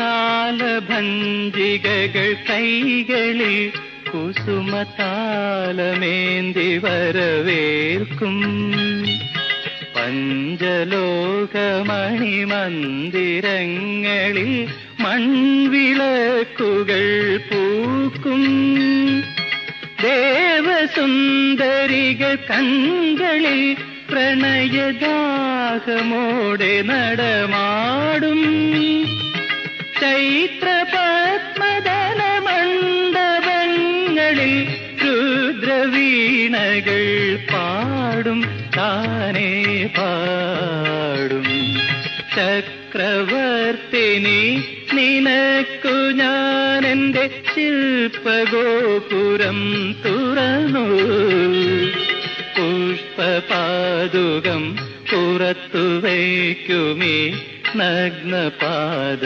താലഭഞ്ജികകൾ കൈകളിൽ കുസുമതാലമേന്തി വരവേൽക്കും. പഞ്ചലോകമണി മന്ദിരങ്ങളിൽ മൺവിളക്കുകൾ പൂക്കും. ദേവസുന്ദരികൾ കങ്കളിൽ പ്രണയദാഹമോടെ നടമാടും ചൈത്രപത്മദല മണ്ഡപങ്ങളിൽ രുദ്രവീണകൾ പാടും താനേ പാടും. ചക്രവർത്തിനി നിനക്കു എന്റെ ശില്പഗോപുരം തുറന്നു. പുഷ്പപാതുകം പുറത്തു വയ്ക്കുമേ നഗ്നപാദ